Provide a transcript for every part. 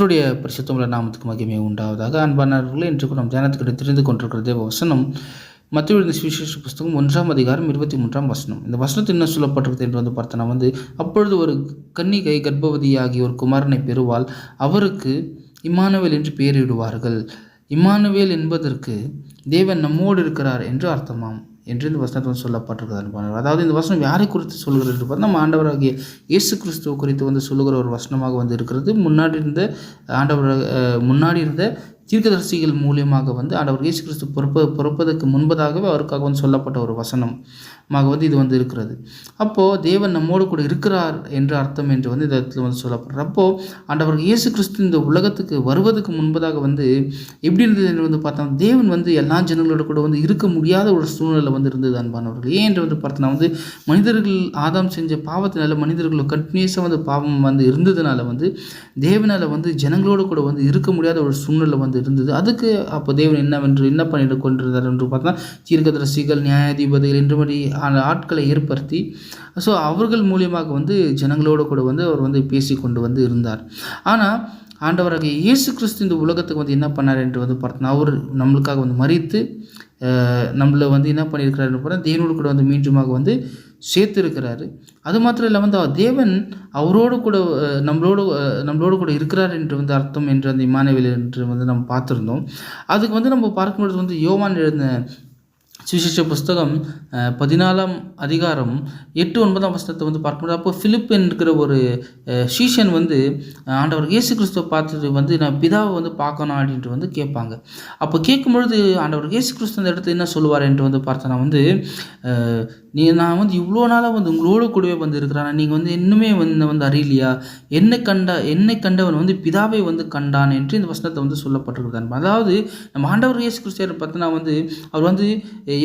கர்த்தருடைய பரிசுத்தமுள்ள நாமத்துக்கு மகிமை உண்டாவதாக. அன்பானவர்களே இன்று நாம் நம் தியானத்துக்கு தெரிந்து கொண்டிருக்கிற தேவ வசனம் மத்திய விழுந்த சுவிசேஷ புஸ்தகம் ஒன்றாம் அதிகாரம் இருபத்தி மூன்றாம் வசனம். இந்த வசனத்தில் என்ன சொல்லப்பட்டிருக்கு என்று வந்து பார்த்தோன்னா வந்து அப்பொழுது ஒரு கன்னிகை கர்ப்பவதியாகி ஒரு குமாரனை பெறுவாள் அவருக்கு இம்மானுவேல் என்று பெயரிடுவார்கள். இம்மானுவேல் என்பதற்கு தேவன் நம்மோடு இருக்கிறார் என்று அர்த்தமாம் என்று இந்த வசனத்தில் சொல்லப்பட்டிருக்கிறது அன்பானவர் அதாவது இந்த வசனம் யாரை குறித்து சொல்கிறது என்று பார்த்தா நம்ம ஆண்டவராகிய இயேசு கிறிஸ்துவ குறித்து வந்து சொல்லுகிற ஒரு வசனமாக வந்து இருக்கிறது. முன்னாடி இருந்த ஆண்டவர் முன்னாடி இருந்த தீர்க்கதரிசிகள் மூலியமாக வந்து ஆண்டவர் இயேசு கிறிஸ்து பிறப்ப பிறப்பதற்கு முன்பதாகவே அவருக்காக வந்து சொல்லப்பட்ட ஒரு வசனமாக வந்து இது வந்து இருக்கிறது. அப்போது தேவன் நம்மோடு கூட இருக்கிறார் என்ற அர்த்தம் என்று வந்து இந்த இடத்துல வந்து சொல்லப்படுற அப்போது ஆண்டவர் இயேசு கிறிஸ்து இந்த உலகத்துக்கு வருவதற்கு முன்பதாக வந்து எப்படி இருந்தது என்று வந்து பார்த்தா தேவன் வந்து எல்லா ஜனங்களோட கூட வந்து இருக்க முடியாத ஒரு சூழ்நிலை வந்து இருந்தது அன்பானவர்கள். ஏன் என்று வந்து பார்த்தோன்னா வந்து மனிதர்கள் ஆதாம் செஞ்ச பாவத்தினால மனிதர்கள் கண்டினியூஸாக வந்து பாவம் வந்து இருந்ததுனால வந்து தேவனால் வந்து ஜனங்களோடு கூட வந்து இருக்க முடியாத ஒரு சூழ்நிலை வந்து இருந்தது. அதுக்கு அப்போ தேவன் என்னவென்று என்ன பண்ணிட்டு கொண்டிருந்தார் என்று பார்த்தா தீர்க்கதரிசிகள் நியாயாதிபதிகள் என்று மாதிரி ஆட்களை ஏற்படுத்தி ஸோ அவர்கள் மூலியமாக வந்து ஜனங்களோடு கூட வந்து அவர் வந்து பேசி கொண்டு வந்து இருந்தார். ஆனால் ஆண்டவராக இயேசு கிறிஸ்து இந்த உலகத்துக்கு வந்து என்ன பண்ணார் என்று வந்து பார்த்தோன்னா அவர் நம்மளுக்காக வந்து மறித்து நம்மளை வந்து என்ன பண்ணியிருக்கிறாருன்னு பார்த்தா தேவனோடு கூட வந்து மீண்டுமாக வந்து சேர்த்துருக்கிறாரு. அது மாத்திரம் இல்லை வந்து தேவன் அவரோடு கூட நம்மளோடு நம்மளோடு கூட இருக்கிறார் என்று வந்து அர்த்தம் என்று அந்த இமானவில் என்று வந்து நம்ம பார்த்துருந்தோம். அதுக்கு வந்து நம்ம பார்க்கும்பொழுது வந்து யோவான் எழுந்த சுவிசேஷ புஸ்தகம் பதினாலாம் அதிகாரம் எட்டு ஒன்பதாம் வசனத்தை வந்து பார்க்கும்போது அப்போ ஃபிலிப் என்கிற ஒரு சீஷன் வந்து ஆண்டவர் இயேசு கிறிஸ்துவை பார்த்துட்டு வந்து நான் பிதாவை வந்து பார்க்கணும் அப்படின்ட்டு வந்து கேட்பாங்க. அப்போ கேட்கும்பொழுது ஆண்டவர் இயேசு கிறிஸ்து அந்த இடத்துல என்ன சொல்லுவார் என்று வந்து பார்த்தோன்னா வந்து நீ நான் வந்து இவ்வளோ நாளாக வந்து உங்களோட கூடவே வந்து இருக்கிறான்? நீங்கள் வந்து இன்னுமே வந்து வந்து அறியலையா? என்னை கண்ட என்னை கண்டவன் வந்து பிதாவை வந்து கண்டான் என்று இந்த வசனத்தை வந்து சொல்லப்பட்டிருக்கிறான் அதாவது நம்ம ஆண்டவர் இயேசு கிறிஸ்தியர் பார்த்தினா வந்து அவர் வந்து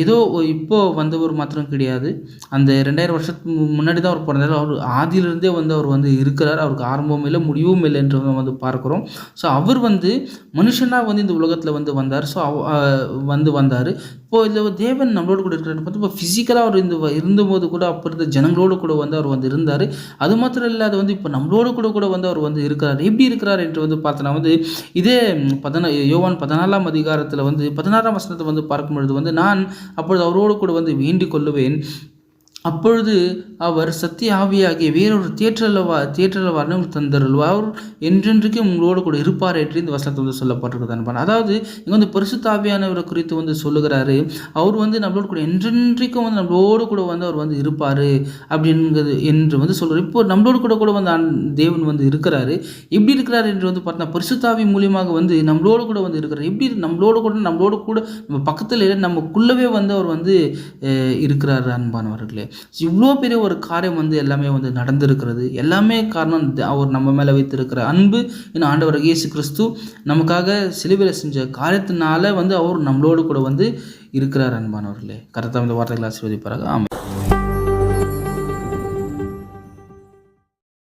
ஏதோ இப்போ வந்தவர் மாத்திரம் கிடையாது. அந்த ரெண்டாயிரம் வருஷத்துக்கு முன்னாடி தான் அவர் பிறந்தார். அவர் ஆதியிலிருந்தே வந்து அவர் வந்து இருக்கிறார். அவருக்கு ஆரம்பமும் இல்லை முடிவும் இல்லை என்று வந்து பார்க்குறோம். ஸோ அவர் வந்து மனுஷனாக வந்து இந்த உலகத்தில் வந்து வந்தார். ஸோ வந்து வந்தார். இப்போ இதில் தேவன் நம்மளோட கூட இருக்கிறார் பார்த்து இப்போ ஃபிசிக்கலாக அவர் இந்த இருந்து இருந்தபோது கூட அப்போ இருந்த ஜனங்களோடு கூட வந்து அவர் வந்து இருந்தார். அது மாத்திரம் இல்லாத வந்து இப்போ நம்மளோட கூட கூட வந்து அவர் வந்து இருக்கிறார். எப்படி இருக்கிறார் என்று வந்து பார்த்தோன்னா வந்து இதே பதினா யோவான் பதினாலாம் அதிகாரத்தில் வந்து பதினாறாம் வசனத்தை வந்து பார்க்கும்பொழுது வந்து நான் அப்பொழுது அவரோடு கூட வந்து வேண்டிக் கொள்ளுவேன். அப்பொழுது அவர் சத்திய ஆவியாகிய வேறொரு தேற்றலவா தேற்றலவார்னு உங்களுக்கு தந்தருள்வார் அவர் என்றென்றைக்கும் உங்களோடு கூட இருப்பார் என்று இந்த வசனத்தை வந்து சொல்லப்பட்டிருக்குது அன்பான் அதாவது இங்கே வந்து பரிசுத்தாவியானவரை குறித்து வந்து சொல்லுகிறாரு. அவர் வந்து நம்மளோட கூட என்றென்றைக்கும் வந்து நம்மளோடு கூட வந்து அவர் வந்து இருப்பார் அப்படிங்கிறது என்று வந்து சொல்கிறார் இப்போ நம்மளோடு கூட கூட வந்து தேவன் வந்து இருக்கிறாரு. எப்படி இருக்கிறார் என்று வந்து பார்த்தா பரிசுத்தாவி மூலியமாக வந்து நம்மளோடு கூட வந்து இருக்கிறார். எப்படி நம்மளோடு கூட நம்மளோடு கூட நம்ம பக்கத்தில் நமக்குள்ளவே வந்து அவர் வந்து இருக்கிறார் அன்பானவர்களே. இவ்வளோ பெரிய ஒரு காரியம் வந்து எல்லாமே வந்து நடந்திருக்கிறது. எல்லாமே காரணம் அவர் நம்ம மேலே வைத்திருக்கிற அன்பு இன்னும் ஆண்டவர் இயேசு கிறிஸ்து நமக்காக சிலுவையில் செஞ்ச காரியத்தினால வந்து அவர் நம்மளோடு கூட வந்து இருக்கிறார் அன்பானவர்களே. கரெக்டாக இந்த வார்த்தைகளை ஆசீர்வதிப்பாராக. ஆமாம்